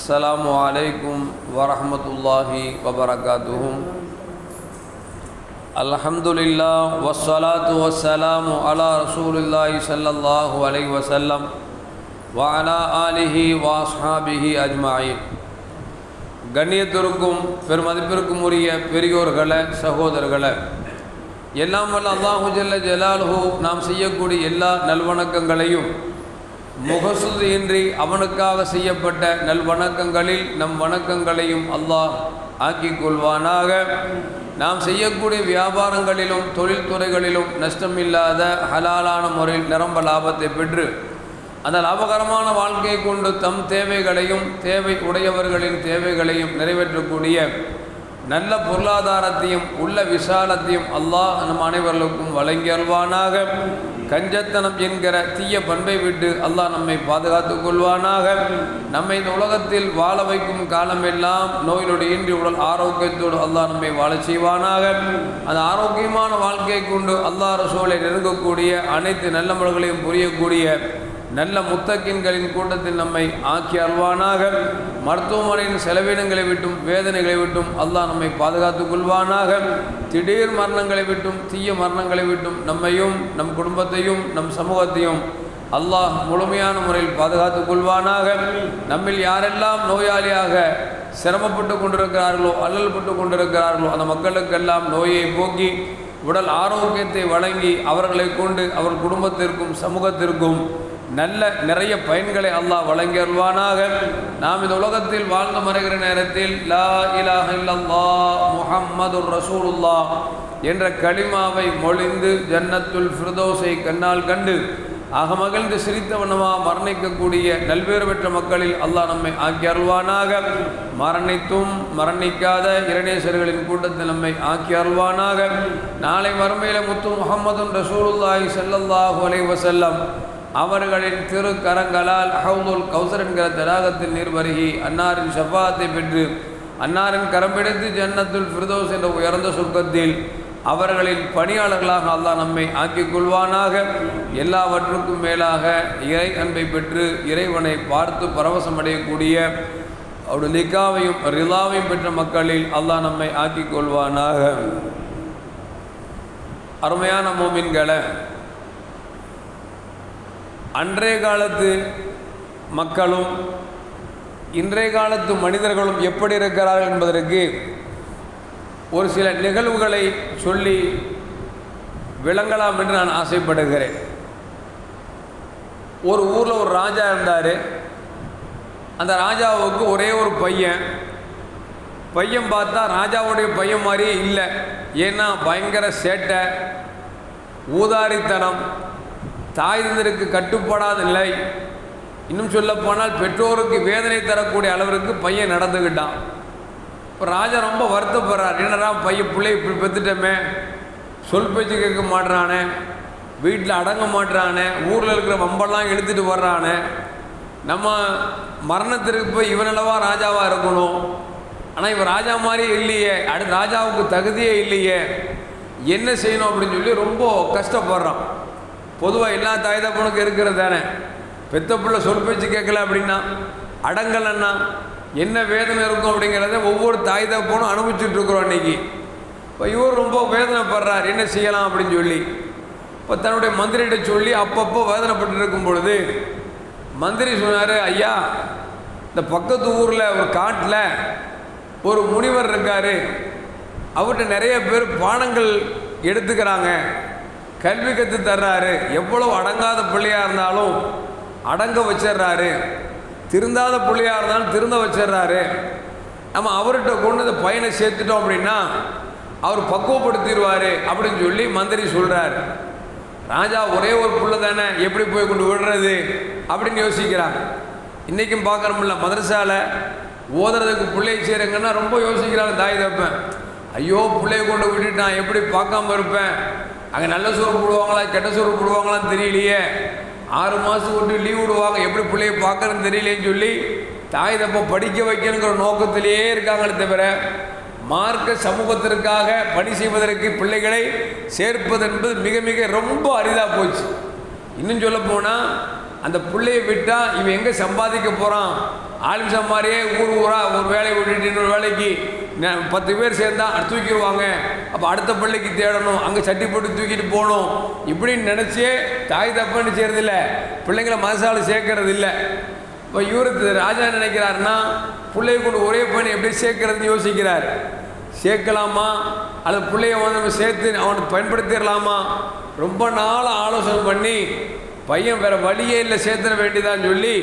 السلام عليكم ورحمة الله وبركاته الحمد لله والصلاة والسلام على رسول الله صلى الله عليه وسلم وعلى آله وأصحابه أجمعين கண்ணியத்திற்கும் பெருமதிப்பிற்கும் உரிய பெரியோர்களே சகோதரர்களே எல்லாம் வல்ல அல்லாஹு ஜல்ல ஜலாலுஹு நாம் செய்யக்கூடிய எல்லா நல்வணக்கங்களையும் முகசுதியின்றி அவனுக்காக செய்யப்பட்ட நல்வணக்கங்களில் நம் வணக்கங்களையும் அல்லாஹ் ஆக்கிக் கொள்வானாக நாம் செய்யக்கூடிய வியாபாரங்களிலும் தொழில்துறைகளிலும் நஷ்டமில்லாத ஹலாலான முறையில் நிரம்ப லாபத்தை பெற்று அந்த லாபகரமான வாழ்க்கையை கொண்டு தம் தேவைகளையும் தேவை உடையவர்களின் தேவைகளையும் நிறைவேற்றக்கூடிய நல்ல பொருளாதாரத்தையும் உள்ள விசாலத்தையும் அல்லாஹ் நம் அனைவர்களுக்கும் வழங்கி அல்வானாக கஞ்சத்தனம் என்கிற தீய பண்பை விட்டு அல்லாஹ் நம்மை பாதுகாத்துக் கொள்வானாக. நம்மை இந்த உலகத்தில் வாழ வைக்கும் காலமெல்லாம் நோயிலோடு இன்றி உடல் ஆரோக்கியத்தோடு அல்லாஹ் நம்மை வாழ செய்வானாக. அந்த ஆரோக்கியமான வாழ்க்கையை கொண்டு அல்லாஹ் ரசோலை நெருங்கக்கூடிய அனைத்து நல்ல முறைகளையும் புரியக்கூடிய நல்ல முத்தக்கின்களின் கூட்டத்தில் நம்மை ஆக்கி அல்வானாக மருத்துவமனையின் செலவினங்களை விட்டும் வேதனைகளை விட்டும் அல்லாஹ் நம்மை பாதுகாத்துக் கொள்வானாக. திடீர் மரணங்களை விட்டும் தீய மரணங்களை விட்டும் நம்மையும் நம் குடும்பத்தையும் நம் சமூகத்தையும் அல்லாஹ் முழுமையான முறையில் பாதுகாத்துக் கொள்வானாக. நம்மில் யாரெல்லாம் நோயாளியாக சிரமப்பட்டு கொண்டிருக்கிறார்களோ அல்லல்பட்டு கொண்டிருக்கிறார்களோ அந்த மக்களுக்கெல்லாம் நோயை போக்கி உடல் ஆரோக்கியத்தை வழங்கி அவர்களை கொண்டு அவர் குடும்பத்திற்கும் சமூகத்திற்கும் நல்ல நிறைய பயன்களை அல்லாஹ் வழங்கி நாம் இந்த உலகத்தில் வாழ்ந்து மறைகிற நேரத்தில் லா இலாஹ இல்லல்லா முஹம்மது ரசூலுல்லாஹ் என்ற களிமாவை மொழிந்து ஜன்னத்துல் ஃபிரதோஸை கண்ணால் கண்டு அகமகிழ்ந்து சிரித்தவனமா மரணிக்கக்கூடிய நல்வேறு பெற்ற மக்களில் அல்லாஹ் நம்மை ஆக்கி அருள்வானாக. மரணித்தும் மரணிக்காத இரணேசர்களின் கூட்டத்தில் நம்மை ஆக்கி அருள்வானாக. நாளை மறுமையில முத்து முகமது ரசூலுல்லாஹி ஸல்லல்லாஹு அலைவசல்லம் அவர்களின் திரு கரங்களால் ஹவுதுல் கௌசர் என்கிற தடாகத்தில் நீர் வருகி அன்னாரின் ஷஃபாத்தை பெற்று அன்னாரின் கரம் பிடித்து ஜன்னத்துல் ஃபிர்தோஸ் என்ற உயர்ந்த சொர்க்கத்தில் அவர்களின் பணியாளர்களாக அல்லாஹ் நம்மை ஆக்கிக் கொள்வானாக. எல்லாவற்றுக்கும் மேலாக இறை அன்பை பெற்று இறைவனை பார்த்து பரவசம் அடையக்கூடிய அவருடைய லிக்காவையும் ரிலாவையும் பெற்ற மக்களில் அல்லாஹ் நம்மை ஆக்கிக் கொள்வானாக. அருமையான மோமின்களை அன்றைய காலத்து மக்களும் இன்றைய காலத்து மனிதர்களும் எப்படி இருக்கிறார்கள் என்பதற்கு ஒரு சில நிகழ்வுகளை சொல்லி விளங்கலாம் என்று நான் ஆசைப்படுகிறேன். ஒரு ஊரில் ஒரு ராஜா இருந்தார். அந்த ராஜாவுக்கு ஒரே ஒரு பையன். பையன் பார்த்தா ராஜாவுடைய பையன் மாதிரியே இல்லை. ஏன்னா பயங்கர சேட்டை ஊதாரித்தனம் தாய் தந்தருக்கு கட்டுப்படாத நிலை. இன்னும் சொல்லப்போனால் பெற்றோருக்கு வேதனை தரக்கூடிய அளவிற்கு பையன் நடந்துக்கிட்டான். இப்போ ராஜா ரொம்ப வருத்தப்படுறார். என்னடா பையன் பிள்ளை இப்படி பெற்றுட்டோமே சொல் பேச்சு கேட்க மாட்டுறானே வீட்டில் அடங்க மாட்டுறானே ஊரில் இருக்கிற வம்பெல்லாம் இழுத்துட்டு வர்றானே? நம்ம மரணத்திற்கு போய் இவனளவா ராஜாவாக இருக்கணும்? ஆனால் இவன் ராஜா மாதிரி இல்லையே. அடுத்து ராஜாவுக்கு தகுதியே இல்லையே. என்ன செய்யணும் அப்படின்னு சொல்லி ரொம்ப கஷ்டப்படுறான். பொதுவாக எல்லா தாய் தப்பனுக்கும் இருக்கிறது தானே? பெத்த பிள்ளை சொல் பேச்சு கேட்கல அப்படின்னா அடங்கலன்னா என்ன வேதனை இருக்கும் அப்படிங்கிறத ஒவ்வொரு தாய் தப்பனும் அனுபவிச்சுட்ருக்குறோம் அன்றைக்கி இப்போ இவர் ரொம்ப வேதனைப்படுறார் என்ன செய்யலாம் அப்படின்னு சொல்லி. இப்போ தன்னுடைய மந்திரிகிட்ட சொல்லி அப்பப்போ வேதனைப்பட்டு இருக்கும் பொழுது மந்திரி சொன்னார் ஐயா இந்த பக்கத்து ஊரில் ஒரு காட்டில் ஒரு முனிவர் இருக்கார். அவர்கிட்ட நிறைய பேர் பானங்கள் எடுத்துக்கிறாங்க. கல்வி கற்று தர்றாரு. எவ்வளோ அடங்காத பிள்ளையாக இருந்தாலும் அடங்க வச்சிடுறாரு திருந்தாத பிள்ளையாக இருந்தாலும் திருந்த வச்சிடுறாரு நம்ம அவர்கிட்ட கொண்டு இந்த பையனை சேர்த்துட்டோம் அப்படின்னா அவர் பக்குவப்படுத்திடுவார் அப்படின்னு சொல்லி மந்திரி சொல்கிறார் ராஜா ஒரே ஒரு புள்ள தானே எப்படி போய் கொண்டு விடுறது அப்படின்னு யோசிக்கிறாங்க இன்றைக்கும் பார்க்குறோம்ல மதரசாவில் ஓதுறதுக்கு பிள்ளை செய்கிறங்கன்னா ரொம்ப யோசிக்கிறாங்க தாய் தப்பேன் ஐயோ பிள்ளைய கொண்டு விட்டுட்டான் எப்படி பார்க்காம இருப்பேன்? அங்கே நல்ல சோறு போடுவாங்களா கெட்ட சோறு போடுவாங்களான்னு தெரியலையே. ஆறு மாதம் விட்டு லீவ் விடுவாங்க. எப்படி பிள்ளைய பார்க்குறேன்னு தெரியலேன்னு சொல்லி தாய் தப்ப படிக்க வைக்கணுங்கிற நோக்கத்திலேயே இருக்காங்களே தவிர மார்க்க சமூகத்திற்காக பணி செய்வதற்கு பிள்ளைகளை சேர்ப்பது என்பது மிக மிக ரொம்ப அரிதாக போச்சு. இன்னும் சொல்ல போனால் அந்த பிள்ளையை விட்டால் இவன் எங்கே சம்பாதிக்க போகிறான் ஆலிம்சா மாதிரியே ஊர் ஊராக ஒரு வேலையை விட்டுட்டு இன்னொரு வேலைக்கு பத்து பேர் சேர்ந்தா அது தூக்கிடுவாங்க. அப்போ அடுத்த பள்ளிக்கு தேடணும் அங்கே சட்டி போட்டு தூக்கிட்டு போகணும். இப்படின்னு நினச்சே தாய் தப்புன்னு செய்கிறதில்ல பிள்ளைங்களை மனசால் சேர்க்கறது இல்லை இப்போ இவருக்கு ராஜா நினைக்கிறாருன்னா பிள்ளைய கொண்டு ஒரே பணி எப்படி சேர்க்கறதுன்னு யோசிக்கிறார். சேர்க்கலாமா? அல்லது பிள்ளைய வந்து நம்ம சேர்த்து அவனுக்கு பயன்படுத்திடலாமா? ரொம்ப நாள் ஆலோசனை பண்ணி பையன் வேறு வழியே இல்லை சேர்த்துட வேண்டியதான்னு சொல்லி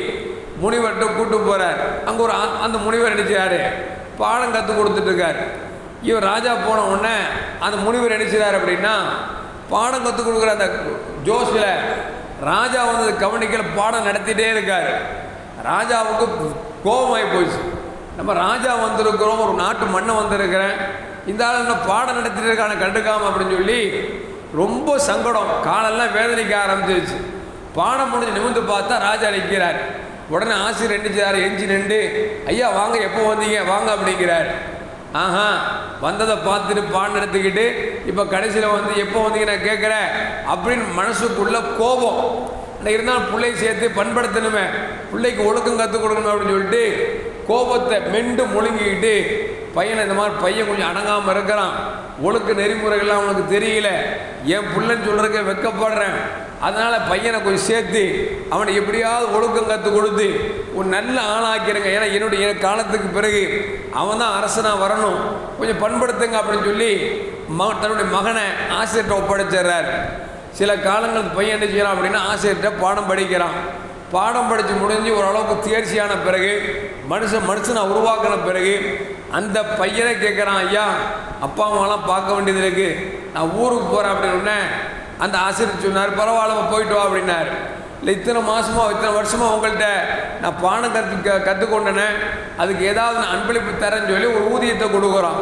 முனிவர்கிட்ட கூட்டு போறார். அங்கே ஒரு அந்த முனிவர் நினைச்சாரு. பாடம் கற்றுக் கொடுத்துட்ருக்கார் இவர் ராஜா போன உடனே அந்த முனிவர் நினைச்சார் அப்படின்னா பாடம் கற்றுக் கொடுக்குற அந்த ஜோஸில் ராஜா வந்து கவனிக்கல பாடம் நடத்திட்டே இருக்கார். ராஜாவுக்கு கோபமாகி போச்சு. நம்ம ராஜா வந்திருக்கிறோம் ஒரு நாட்டு மண்ணை வந்திருக்கிறேன். இந்த ஆள் என்ன பாடம் நடத்திட்டு இருக்கான கண்டுக்காம அப்படின்னு சொல்லி ரொம்ப சங்கடம். காலெல்லாம் வேதனைக்க ஆரம்பிச்சிருச்சு. பாடம் முடிஞ்சு நிமிந்து பார்த்தா ராஜா நிற்கிறார் உடனே ஆசிரியர் எண்டிச்சார் எஞ்சி நின்று ஐயா வாங்க எப்போ வந்தீங்க? வாங்க அப்படிங்கிறார். ஆஹா வந்ததை பார்த்துட்டு பாடம் எடுத்துக்கிட்டு இப்போ கடைசியில் வந்து எப்போ வந்தீங்க நான் கேட்குறேன் அப்படின்னு மனசுக்குள்ள கோபம். ஆனால் இருந்தாலும் பிள்ளையை சேர்த்து பண்படுத்தணுமே பிள்ளைக்கு ஒழுக்கம் கற்றுக் கொடுக்கணும் அப்படின்னு சொல்லிட்டு கோபத்தை மெண்டு முழுங்கிக்கிட்டு பையனை இந்த மாதிரி பையன் கொஞ்சம் அடங்காமல் இருக்கிறான். ஒழுக்க நெறிமுறைகள்லாம் அவனுக்கு தெரியல. என் பிள்ளைன்னு சொல்கிறதுக்கு வெக்கப்படுறேன். அதனால் பையனை கொஞ்சம் சேர்த்து அவனை எப்படியாவது ஒழுக்கம் கற்றுக் கொடுத்து ஒரு நல்ல ஆளாக்கிறேங்க ஏன்னா என்னுடைய காலத்துக்கு பிறகு அவன் தான் அரசனாக வரணும். கொஞ்சம் பண்படுத்துங்க அப்படின்னு சொல்லி மக தன்னுடைய மகனை ஆசிரியர்கிட்ட ஒப்படைச்சிடுறார். சில காலங்கள் பையன் என்ன செய்யலாம் அப்படின்னா ஆசிரியர்கிட்ட பாடம் படிக்கிறான். பாடம் படித்து முடிஞ்சு ஓரளவுக்கு தேர்ச்சியான பிறகு மனுஷன் மனுஷனை உருவாக்கின பிறகு அந்த பையனை கேட்குறான் ஐயா அப்பா அம்மாலாம் பார்க்க வேண்டியது இருக்குது நான் ஊருக்கு போகிறேன் அப்படின்னு அந்த ஆசிரியர் சொன்னார் பரவாயில்ல போயிட்டு வா அப்படின்னாரு. இல்லை இத்தனை மாசமா இத்தனை வருஷமா உங்கள்கிட்ட நான் பாடம் கற்று க கற்றுக்கொண்டனே அதுக்கு ஏதாவது அன்பளிப்பு தரேன்னு சொல்லி ஒரு ஊதியத்தை கொடுக்குறோம்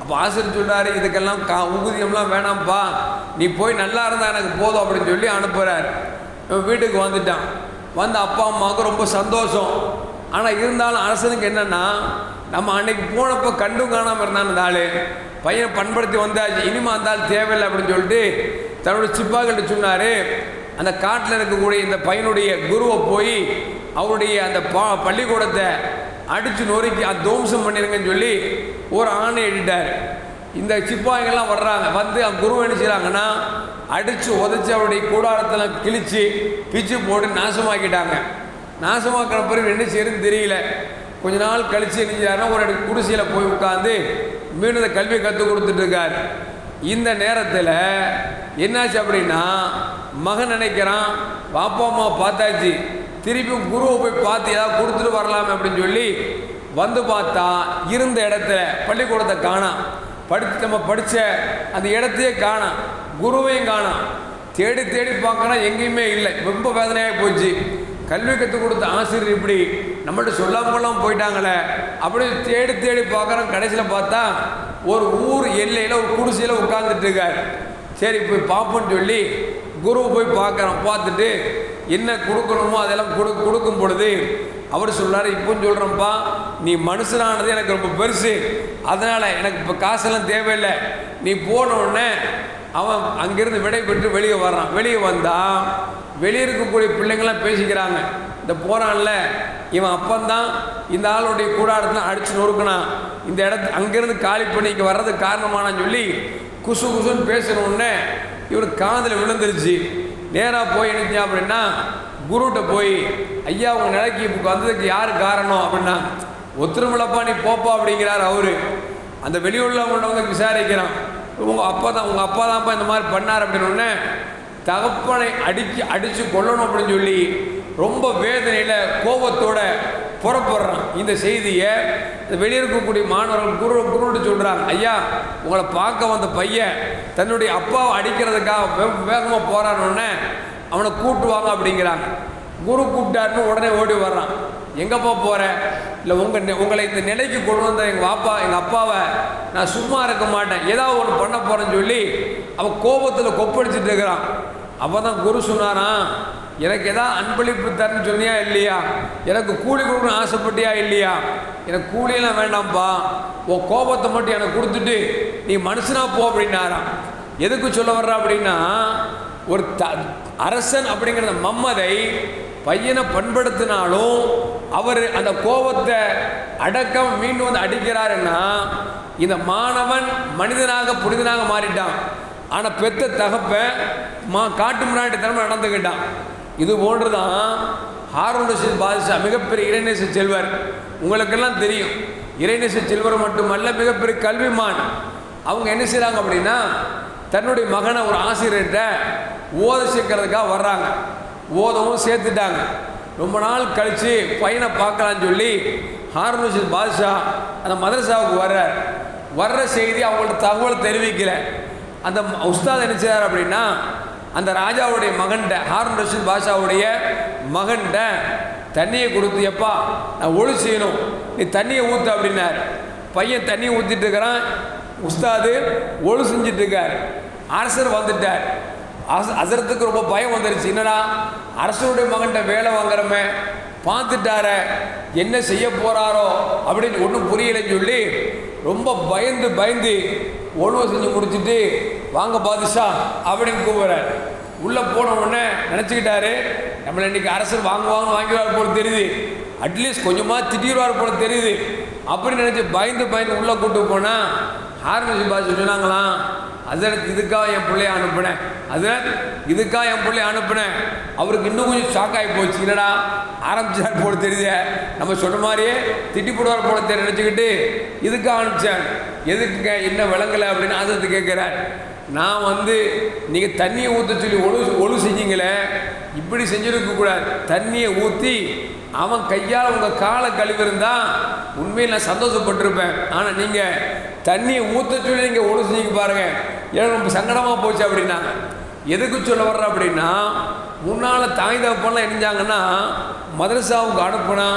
அப்போ ஆசிரியர் சொன்னார் இதுக்கெல்லாம் கா ஊதியம்லாம் வேணாம்ப்பா நீ போய் நல்லா இருந்தால் எனக்கு போதும் அப்படின்னு சொல்லி அனுப்புகிறார் வீட்டுக்கு வந்துட்டான். வந்து அப்பா அம்மாவுக்கு ரொம்ப சந்தோஷம். ஆனால் இருந்தாலும் அரசனுக்கு என்னென்னா நம்ம அன்னைக்கு போனப்போ கண்டும் காணாமல் இருந்தான் அந்த ஆள். பையனை பண்படுத்தி வந்தாச்சு. இனிமே அந்த ஆள் தேவையில்லை அப்படின்னு சொல்லிட்டு தன்னோட சிப்பாக்கிட்ட சொன்னார் அந்த காட்டில் இருக்கக்கூடிய இந்த பையனுடைய குருவை போய் அவருடைய அந்த பா பள்ளிக்கூடத்தை அடித்து நொறுக்கி அந்த துவம்சம் பண்ணிருங்கன்னு சொல்லி ஒரு ஆணை எழுதிட்டார். இந்த சிப்பாய்கள்லாம் வர்றாங்க? வந்து அவங்க குரு என்ன செய்கிறாங்கன்னா அடித்து உதச்சி அவருடைய கூடாரத்தில் கிழித்து பிச்சு போட்டு நாசமாக்கிட்டாங்க. நாசமாக்கிற பிறகு என்ன செய்யறதுன்னு தெரியல. கொஞ்ச நாள் கழிச்சு என்ன செய்கிறாருன்னா ஒரு குடிசையில் போய் உட்காந்து மீண்டும் இந்த கல்வியை கற்றுக் கொடுத்துட்ருக்கார் இந்த நேரத்தில் என்னாச்சு அப்படின்னா மகன் நினைக்கிறான் பாப்பா அம்மா பார்த்தாச்சு. திருப்பி குருவை போய் பார்த்து ஏதாவது கொடுத்துட்டு வரலாமே அப்படின்னு சொல்லி வந்து பார்த்தா இருந்த இடத்துல பள்ளிக்கூடத்தை காணாம் படித்து நம்ம படித்த அந்த இடத்தையே காணாம் குருவையும் காணாம் தேடி தேடி பார்க்கணும் எங்கேயுமே இல்லை. ரொம்ப வேதனையாக போச்சு. கல்வி கற்றுக் கொடுத்த ஆசிரியர் இப்படி நம்மள்ட்ட சொல்லாமலாம் போயிட்டாங்களே அப்படி தேடி தேடி பார்க்குறோம் கடைசியில் பார்த்தா ஒரு ஊர் எல்லையில் ஒரு குடிசையில் உட்கார்ந்துட்டு இருக்கார் சரி போய் பார்ப்போன்னு சொல்லி குருவை போய் பார்க்குறோம் பார்த்துட்டு என்ன கொடுக்கணுமோ அதெல்லாம் கொடு கொடுக்கும் பொழுது அவர் சொல்கிறார் இப்போ சொல்கிறேன்ப்பா நீ மனுஷனானது எனக்கு ரொம்ப பெருசு. அதனால் எனக்கு இப்போ காசெல்லாம் தேவையில்லை. நீ போன அவன் அங்கேருந்து விடை பெற்று வெளியே வர்றான். வெளியே வந்தால் வெளியே இருக்கக்கூடிய பிள்ளைங்களாம் பேசிக்கிறாங்க. இந்த போகிறான்ல இவன் அப்பந்தான் இந்த ஆளுடைய கூடாரத்தில் அடித்து நொறுக்கினான். இந்த இடத்து அங்கேருந்து காலி பண்ணிக்கு வர்றதுக்கு காரணமானான்னு சொல்லி குசு குசுன்னு பேசின இவர் காதில் விழுந்துருச்சு. நேராக போய் என்ன அப்படின்னா குருகிட்ட போய் ஐயா உங்கள் நிலைக்கு இப்போ வந்ததுக்கு யார் காரணம்? அப்படின்னா ஒத்துருமிழப்பா நீ போப்பா அப்படிங்கிறார் அவரு. அந்த வெளியூரில் கொண்டு வந்து விசாரிக்கிறான். உங்கள் அப்பா தான் உங்கள் அப்பா தான்ப்பா இந்த மாதிரி பண்ணார் அப்படின்னு தகப்பனை அடிச்சு அடித்து கொல்லணும் அப்படின்னு சொல்லி ரொம்ப வேதனையில் கோபத்தோட புறப்படுறான். இந்த செய்தியை இந்த வெளியே இருக்கக்கூடிய மாணவர்கள் குரு குருட்டு சொல்கிறாங்க ஐயா உங்களை பார்க்க வந்த பையன் தன்னுடைய அப்பாவை அடிக்கிறதுக்காக வே வேகமாக போகிறான்னு அவனை கூட்டுவாங்க அப்படிங்கிறாங்க. குரு கூப்பிட்டாருன்னு உடனே ஓடி வர்றான். எங்கப்பா போகிற இல்லை உங்கள் உங்களை இந்த நிலைக்கு கொண்டு வந்த எங்கள் அப்பா எங்கள் அப்பாவை நான் சும்மா இருக்க மாட்டேன். ஏதாவது ஒன்று பண்ண போகிறேன்னு சொல்லி அவன் கோபத்தில் கொப்படிச்சிட்டு இருக்கிறான். அப்போ தான் குரு சொன்னாரான் எனக்கு ஏதாவது அன்பளிப்பு தரேன்னு சொன்னியா இல்லையா? எனக்கு கூலி கொடுக்கணும்னு ஆசைப்பட்டியா இல்லையா? எனக்கு கூலியெல்லாம் வேண்டாம்ப்பா உன் கோபத்தை மட்டும் எனக்கு கொடுத்துட்டு நீ மனுஷனாக போ அப்படின்னாராம். எதுக்கு சொல்ல வர்ற அப்படின்னா ஒரு த அரசன் அப்படிங்கிற மம்மதை பையனை பண்படுத்தினாலும் அவர் அந்த கோபத்தை அடக்கம் மீண்டும் வந்து அடிக்கிறாருன்னா இந்த மாணவன் மனிதனாக புனிதனாக மாறிட்டான். ஆனால் பெத்த தகப்ப மா காட்டு முன்னாடி திறமை நடந்துக்கிட்டான். இது போன்று தான் ஹாரூன் ரஷீத் பாதுஷா மிகப்பெரிய இறைநேச செல்வர். உங்களுக்கெல்லாம் தெரியும். இறைநேச செல்வர் மட்டுமல்ல மிகப்பெரிய கல்விமான். அவங்க என்ன செய்கிறாங்க அப்படின்னா தன்னுடைய மகனை ஒரு ஆசிரியர்கிட்ட ஓத சேர்க்கறதுக்காக வர்றாங்க. ஓதவும் சேர்த்துட்டாங்க. ரொம்ப நாள் கழித்து பையனை பார்க்கலான்னு சொல்லி ஹாரூன் ரஷீத் பாதுஷா அந்த மதரசாவுக்கு வர்றார். வர்ற செய்தி அவங்கள்ட்ட தகவல் தெரிவிக்கல. அந்த உஸ்தாத் என்ன செய்கிறார் அப்படின்னா அந்த ராஜாவுடைய மகன்கிட்ட ஹாரூன் ரஷீத் பாஷாவுடைய மகன்கிட்ட தண்ணியை கொடுத்து எப்பா நான் ஒழு செய்யணும். நீ தண்ணியை ஊற்று அப்படின்னார். பையன் தண்ணியை ஊற்றிட்டு இருக்கிறான். உஸ்தாது ஒழு செஞ்சுட்டு இருக்கார். அரசர் வந்துட்டார். அச- அசரத்துக்கு ரொம்ப பயம் வந்துருச்சு. என்னடா அரசருடைய மகன்கிட்ட வேலை வாங்குறமே. பார்த்துட்டார என்ன செய்ய போகிறாரோ அப்படின்னு ஒன்றும் புரியலைன்னு சொல்லி ரொம்ப பயந்து பயந்து ஒழுவை செஞ்சு முடிச்சிட்டு வாங்க பாதிஷா அப்படின்னு கூப்பிட்றாரு. உள்ளே போன உடனே நினச்சிக்கிட்டாரு நம்மளை இன்னைக்கு அரசர் வாங்குவாங்கன்னு வாங்கிடுவார் போல தெரியுது. அட்லீஸ்ட் கொஞ்சமாக திட்டிடுவார் போல தெரியுது. அப்படின்னு நினச்சி பயந்து பயந்து உள்ளே கூட்டு போனால் ஆரம்பிச்சு பாஷா சொன்னாங்களாம். அதற்கு இதுக்காக என் பிள்ளைய அனுப்பினேன். அதற்கு இதுக்காக என் பிள்ளைய அனுப்பினேன். அவருக்கு இன்னும் கொஞ்சம் ஷாக் ஆகி போச்சு. என்னடா ஆரம்பிச்சார் போல தெரியுதே. நம்ம சொன்ன மாதிரியே திட்டி போடுவார் போல தெரிய நினச்சிக்கிட்டு இதுக்காக அனுப்பிச்சேன் எதுக்குங்க? என்ன விளங்கலை அப்படின்னு ஆசத்து கேட்குறார் நான் வந்து நீங்கள் தண்ணியை ஊற்ற சொல்லி ஒழு ஒழு செஞ்சீங்களே இப்படி செஞ்சுருக்கக்கூடாது தண்ணியை ஊற்றி அவன் கையால் உங்கள் காலை கழுவிருந்தா உண்மையில் நான் சந்தோஷப்பட்டிருப்பேன். ஆனால் நீங்கள் தண்ணியை ஊற்ற சொல்லி நீங்கள் ஒழு செஞ்சு பாருங்க. ஏன்னா ரொம்ப சங்கடமாக போச்சு அப்படின்னா. எதுக்கு சொல்ல வர்ற அப்படின்னா முன்னால் தாய் தகப்பெல்லாம் இணைஞ்சாங்கன்னா மதரசாவுக்கு அனுப்புனா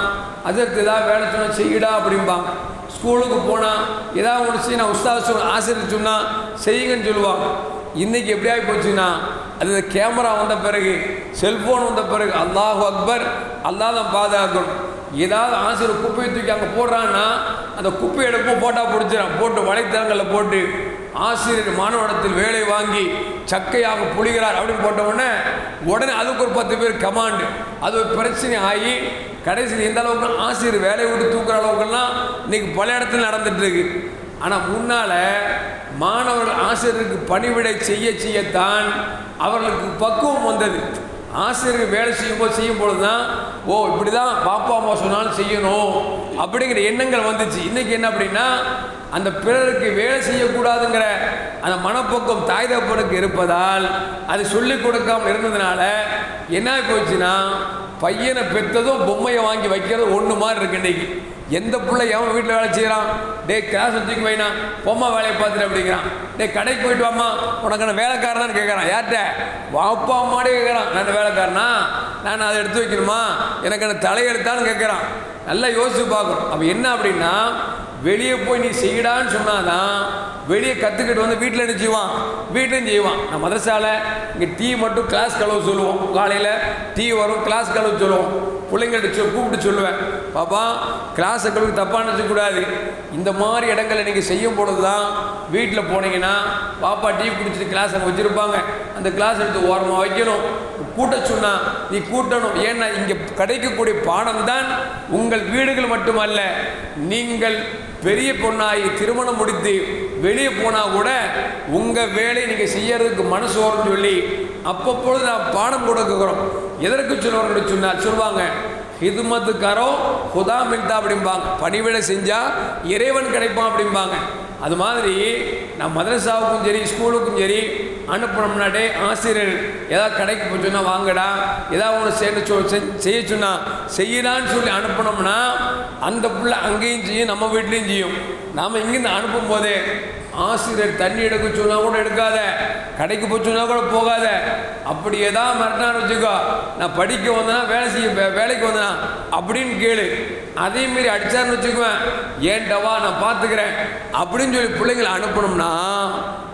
அதற்கு ஏதாவது வேலை சொன்னால் செய்யடா அப்படிம்பாங்க. ஸ்கூலுக்கு போனால் ஏதாவது ஒன்று செய்ய நான் உஸ்தாத் சொன்ன ஆசிரியர் சொன்னால் செய்யுங்கன்னு சொல்லுவாங்க. இன்றைக்கி எப்படி போச்சுன்னா அது கேமரா வந்த பிறகு செல்ஃபோன் வந்த பிறகு அல்லாஹ் அக்பர் அல்லாஹ் தான் பாதுகாக்கணும். ஏதாவது ஆசிரியர் குப்பையை தூக்கி அங்கே போடுறான்னா அந்த குப்பை எடுப்பும் போட்டா பிடிச்சிடும் போட்டு வலைத்தளங்களில் போட்டு ஆசிரியர் மாணவனத்தில் வேலை வாங்கி சக்கையாக புளிகிறார் அப்படின்னு போட்ட உடனே உடனே அதுக்கு ஒரு பத்து பேர் கமாண்டு அது ஒரு பிரச்சனை ஆகி கடைசியில் எந்த அளவுக்கு ஆசிரியர் வேலையை விட்டு தூக்குற அளவுக்குலாம் இன்றைக்கி பல இடத்துல நடந்துட்டுருக்கு ஆனால் முன்னால் மாணவர்கள் ஆசிரியருக்கு பணிவிடை செய்ய செய்யத்தான் அவர்களுக்கு பக்குவம் வந்தது. ஆசிரியர் வேலை செய்யும்போது செய்யும் பொழுது தான் ஓ இப்படி தான் பாப்பா அம்மா சொன்னாலும் செய்யணும். அப்படிங்கிற எண்ணங்கள் வந்துச்சு. இன்றைக்கி என்ன அப்படின்னா அந்த பிறருக்கு வேலை செய்யக்கூடாதுங்கிற அந்த மனப்போக்கம் தாய் தப்பனுக்கு இருப்பதால் அது சொல்லிக் கொடுக்காம இருந்ததுனால என்ன போச்சுன்னா பையனை பெற்றதும் பொம்மையை வாங்கி வைக்கிறதும் ஒன்று மாதிரி இருக்கு இன்றைக்கி எந்த பிள்ளை எவன் வீட்டில் வேலை செய்கிறான் டே கிளாஸ் தூக்கி வைனா பொம்மை வேலையை பார்த்துட்டு அப்படிங்கிறான். டே கடைக்கு போயிட்டு வாம்மா உனக்கு நான் வேலைக்காரனான்னு கேட்குறான் யார்கிட்ட? வாப்பா அம்மாடே கேட்குறான் நான் வேலைக்காரனா? நான் அதை எடுத்து வைக்கணுமா? எனக்கு அந்த தலையெடுத்தான்னு கேட்குறான் நல்லா யோசிச்சு பார்க்கணும். அப்போ என்ன அப்படின்னா வெளியே போய் நீ செய்யடான்னு சொன்னாதான் வெளியே கற்றுக்கிட்டு வந்து வீட்டில் என்ன செய்வான். வீட்டிலும் செய்வான். நான் மதரசால இங்கே டீ மட்டும் கிளாஸ் கழுவ சொல்லுவோம். காலையில் டீ வரும் கிளாஸ் கழுவ சொல்லுவோம். பிள்ளைங்கள்ட்ட சொல் கூப்பிட்டு சொல்லுவேன். பாப்பா கிளாஸை கழுவி தப்பாக நினச்சக்கூடாது இந்த மாதிரி இடங்களை நீங்கள் செய்யும் பொழுது தான் வீட்டில் போனீங்கன்னா பாப்பா டீ குடிச்சிட்டு கிளாஸ் அங்கே வச்சுருப்பாங்க. அந்த கிளாஸ் எடுத்து ஓரமாக வைக்கணும். கூட்ட சொன்னால் நீ கூட்டணும். ஏன்னா இங்கே கிடைக்கக்கூடிய பாடம் தான் உங்கள் வீடுகள் மட்டுமல்ல நீங்கள் பெரிய பொண்ணாகி திருமணம் முடித்து வெளியே போனால் கூட உங்கள் வேலையை நீங்கள் செய்யறதுக்கு மனசு வரும்னு சொல்லி அப்பப்பொழுது நான் பாடம் கொடுக்குறோம் எதற்கு சொல்லுவார்கள் சொன்னால் சொல்லுவாங்க ஹிதுமத்துக்காரோ ஹுதா மில்தா அப்படிம்பாங்க. பணிவிடை செஞ்சால் இறைவன் கிடைப்பான் அப்படிம்பாங்க. அது மாதிரி நான் மதரசாவுக்கும் சரி ஸ்கூலுக்கும் சரி அனுப்பினோம்னா டே ஆசிரியர் ஏதாவது கடைக்கு போய் வாங்கடா ஏதாவது ஒன்று செய்ய சொ செய்ய சொன்னால் செய்யலான்னு சொல்லி அனுப்பினோம்னா அந்த பிள்ளை அங்கேயும் செய்யும் நம்ம வீட்லேயும் செய்யும். நாம் இங்கேருந்து அனுப்பும் போதே ஆசிரியர் தண்ணி எடுக்க சொன்னால் கூட எடுக்காத கடைக்கு போய் சொன்னால் கூட போகாத. அப்படி ஏதாவது மிரட்டினான்னு வச்சுக்கோ நான் படிக்க வந்தேன்னா வேலை செய்ய வேலைக்கு வந்தேனா அப்படின்னு கேளு. அதேமாரி மாரி அடிச்சாருன்னு வச்சுக்குவேன். ஏன்டவா நான் பார்த்துக்கிறேன் அப்படின்னு சொல்லி பிள்ளைங்களை அனுப்பணும்னா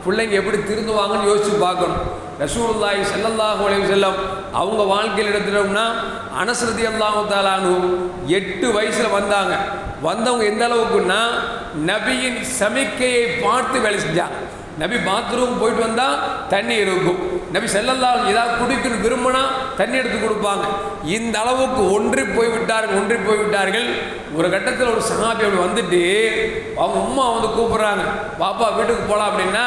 பிள்ளைங்க எப்படி திருந்துவாங்கன்னு யோசிச்சு பார்க்கணும். ரசூல்லாய் ஸல்லல்லாஹு அலைவு செல்லம் அவங்க வாழ்க்கையில் எடுத்துட்டோம்னா அனசரதி அல்லாஹு எட்டு வயசில் வந்தாங்க. வந்தவங்க எந்த அளவுக்குன்னா நபியின் சமிக்கையை பார்த்து வேலை செஞ்சாங்க. நபி பாத்ரூம் போயிட்டு வந்தால் தண்ணி இருக்கும். நபி செல்லல்லாம் ஏதாவது குடிக்கணும் விரும்பினா தண்ணி எடுத்து கொடுப்பாங்க. இந்த அளவுக்கு ஒன்றி போய்விட்டார்கள் ஒன்றி போய்விட்டார்கள் ஒரு கட்டத்தில் ஒரு சகாபி அப்படி வந்துட்டு அவங்க அம்மா வந்து கூப்பிட்றாங்க பாப்பா வீட்டுக்கு போகலாம் அப்படின்னா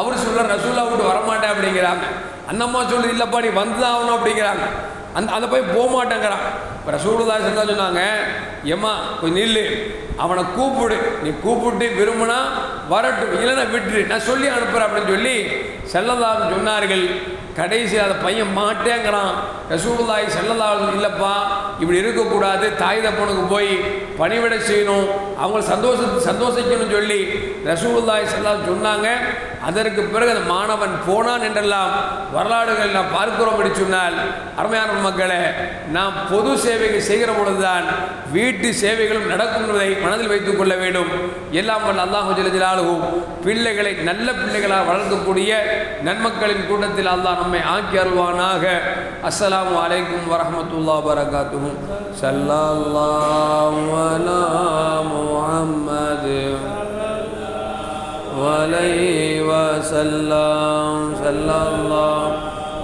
அவர் சொல்ல ரசூல்லா விட்டு வரமாட்டேன் அப்படிங்கிறாங்க. அந்த அம்மா இல்லைப்பா நீ வந்து தான் ஆகணும் அப்படிங்கிறாங்க. அந்த அந்த போய் போக மாட்டேங்கிறான் இப்போ ரசூலுல்லா செல்லா சொன்னாங்க? ஏம்மா கொஞ்சம் நில்லு. அவனை கூப்பிடு. நீ கூப்பிட்டு விரும்பினா வரட்டும். இல்லைன்னா விட்டுரு. நான் சொல்லி அனுப்புகிறேன் அப்படின்னு சொல்லி செல்லதாம் சொன்னார்கள். கடைசி அந்த பையன் மாட்டேங்கிறான். ரசூலுல்லாய் செல்லதா இல்லைப்பா இப்படி இருக்கக்கூடாது. தாய் தப்பனுக்கு போய் பணிவிடை செய்யணும். அவங்க சந்தோஷத்தை சந்தோஷிக்கணும்னு சொல்லி ரசூலுல்லாய் செல்லா சொன்னாங்க. அதற்கு பிறகு அந்த மாணவன் போனான் என்றெல்லாம் வரலாறுகள் நாம் பார்க்கிறோம் என்று சொன்னால். அருமையான மக்களே நாம் பொது சேவைகள் செய்கிற பொழுதுதான் வீட்டு சேவைகளும் நடக்கும் என்பதை மனதில் வைத்துக் கொள்ள வேண்டும். எல்லாம் வல்ல அல்லாஹு ஜலஜலாலுகும் பிள்ளைகளை நல்ல பிள்ளைகளாக வளர்க்கக்கூடிய நன்மக்களின் கூட்டத்தில் அல்லாஹ் நம்மை ஆக்கி அருள்வானாக. அஸ்லாம் வலைக்கும் வரமத்துல்லா வரகாத்துவும் வலை வசல்லாம் சல்லல்லாம்